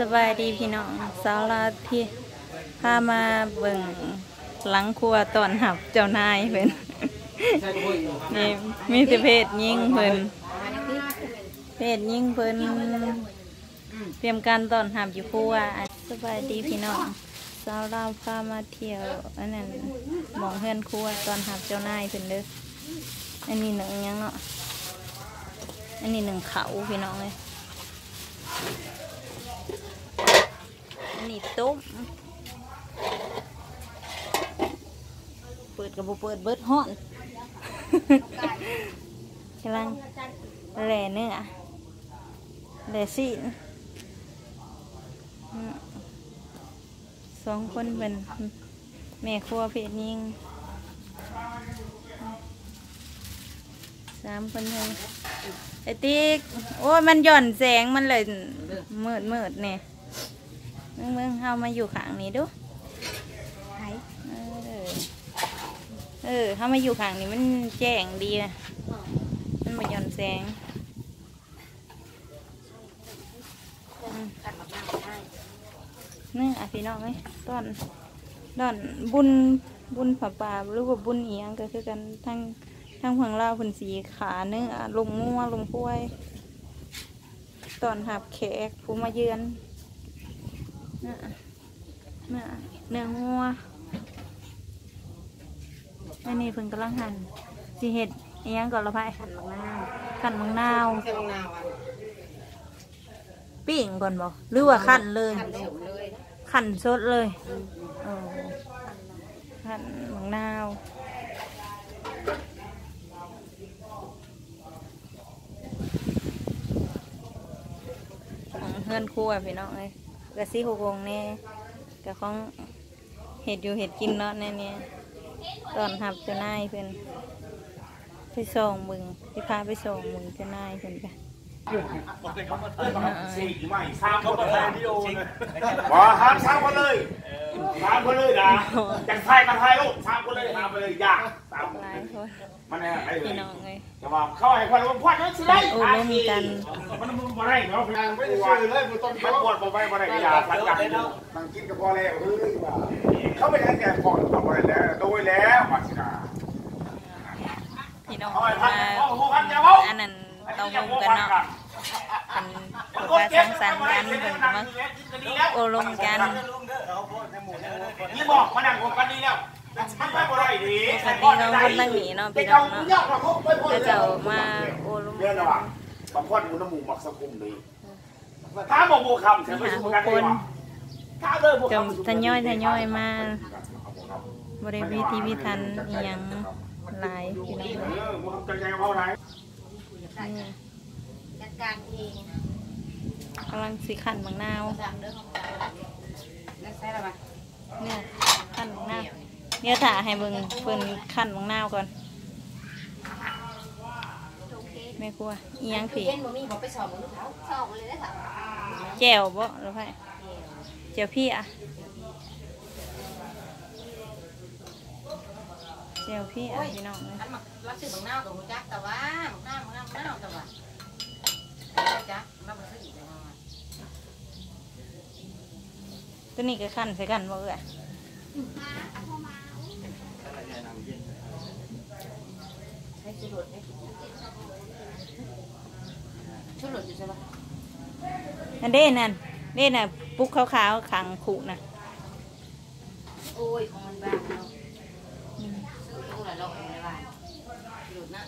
สบายดีพี่น้องสาวลาที่พามาเบิ่งหลังครัวตอนหับเจ้านายเพิ่นนี่มีแต่เพศยิงเพิ่นเพศยิงเพิ่นเตรียมการตอนหับอยู่ครัวสบายดีพี่น้องสาวลาพามาเที่ยวอันนั้นหมองเฮือนครัวตอนหับเจ้านายเพิ่นเด้ออันนี้หนึ่งยังเนาะอันนี้หนึ่งเขาพี่น้องเลย อันนี้ต้มเปิดกับเปิดเบิดห้อนกำลังแหล่เนื้อแหล่ซีสองคนเป็นแม่ครัวเพศยิงสามคนเลยไอติ๊กโอ้ยมันหย่อนแสงมันเลยมืดมืดเนี่ย มืองเมืองเฮามาอยู่ข้างนี้ดูเออ เออเฮามาอยู่ข้างนี้มันแจ้งดีนะมันมาหย่อนแสงอืมนี่อะพี่น้องเอ้ยตอนตอนบุญบุญผาป่าหรือว่าบุญเอียงก็คือกันทั้งทั้งฝั่งลาวเพิ่นสีขาเนื้อลงงัวลงกล้วย ตอนหับแขกผู้มาเยือน เนื้อเนื้อเนื้องัวอันนี้เพิ่งกำลังหั่นสิเห็ดอิหยังก่อนละพายขันมังนาวขันมังนาวปิ้งก่อนบอกหรือว่าขันเลยขันสดเลยเออขันมังนาวของเพื่อนครัวพี่น้องเลย กะซี่หกวงแน่กะของเห็ดอยู่เห็ดกินเนาะแน่เนี่ยตอนหับเจ้านายเพิ่นไปส่งมึงไปพาไปส่งมึงเจ้านายเพิ่นกันสี่ไม่สามคนเลยบอห้ามสามคนเลยสามคนเลยนะจากไทยกับไทยลูกสามคนเลยสามคนเลยยากสามหลายคน มันเนี่ยไอ้พี่น้องเลยจะว่าเข้าให้คนมันพวดนั่นสิได้โอ้ร่วมกันมันมันบ่ได้เนาะไม่ได้ซื้อเลยมันต้องมันปวดบ่ไปบ่ได้ยาสัญญานั่งกินกับพอแล้วเฮ้ยว่าเขาไม่ได้แก่ก่อนทำอะไรแล้วโดยแล้วมาสินะพี่น้องเอาไอ้เพิ่พันนมาเอาหัวพันอย่าเว้าอันนั้นเตาหุงกันเนาะเป็นเปิดว่าสังสรรค์กันเพิ่นก็มาโอลมกันนี่บอกมานั่งกันดีแล้ว มันไปบ่ได้ดีปกติน้องคนตั้งหนีเนาะพี่น้องเนาะก็จะมาโอลมเรื่องกัระนหว่างบางคนมันน้ำมูหมักสกุลดีถ้าบอกบัวคำใช่ไหมสุกันดีว่าถ้าเลิกบัวจมทยอยทยอยมาบริวิธีวิทันยังหลายพี่น้องนี่กำลังสีขันบางนาวเด้อของเรานั่นใช่หรือเปล่าเนี่ย เดี๋ยวถ่าให้เบิ่งเพิ่นขันบางนาวก่อนแม่ครัวอิหยังผีเย็นบ่มีบอกไปสอบมือเขาสอบเลยได้ค่ะแจ่วบ่หรือไงแจ่วพี่อะแจ่วพี่อะพี่น้องเลยอันมารับซื้อบางนาวกับหูจักแต่ว่าบางนาวบางนาวบางนาวแต่ว่าจักรับมาซื้ออีกแล้วตัวนี้ก็ขันใส่กันบ่เอ่ย ช้ชุดหลุดไหมชุดหลุดอยู่ใช่ปะนั่นเด้นั่นเด้น่ะปุ๊กขาวๆขังขู่น่ะโอ้ยของมันบ้างเนาะซื้อตู้ละร้อยในบ้านหลุดนะ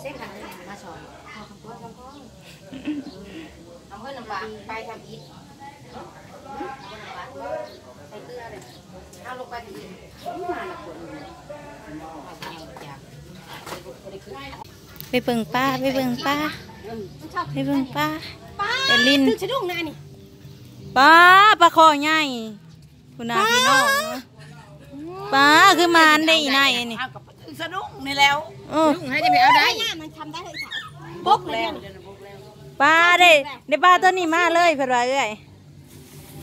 เส้นขันมาสอนทำตัวทำตัวทำเพื่อนน้ำปลาไปทำอีกใส่เกลือเลยเอาลงไปดีมาละคน ไปเบิ่งป้าไปเบิ่งป้าไปเบิ่งป้าเอลินสะดุ้งนะนี่ป้าปลาคอใหญ่คุณนาพี่น้องป้าคือมานได้อีนายนี่สะดุ้งนี่แล้วเออให้จะไปเอาได้มันทำได้เลยค่ะปุ๊บแล้วป้าได้ได้ป้าตัวนี้มาเลยเพิ่นว่าเอ้ย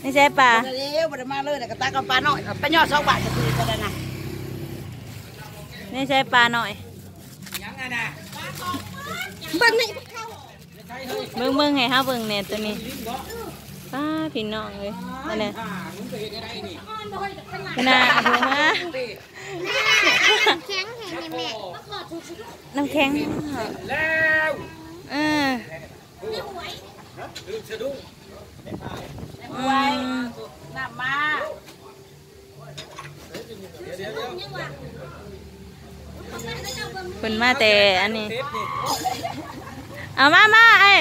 นี่ใช่ป้าเร็วบไดมาเลยแต่กระตากับปลาหน่อยปลาหยอดสองบาทจะคือกันนะนี่ใช่ป้าหน่อย บ้านนี่เบิ่งเบิ่งให้เฮาเบิ่งแหน่ตัวนี้ป้าพี่น้องเลยนั่นแหละน่าดูมาแข็งแข็งแม่น้ำแข็งแล้วเออลืมสะดุ้งไว้น้ำมา เพิ่นมาแต่อันนี้ เอามามาไอ้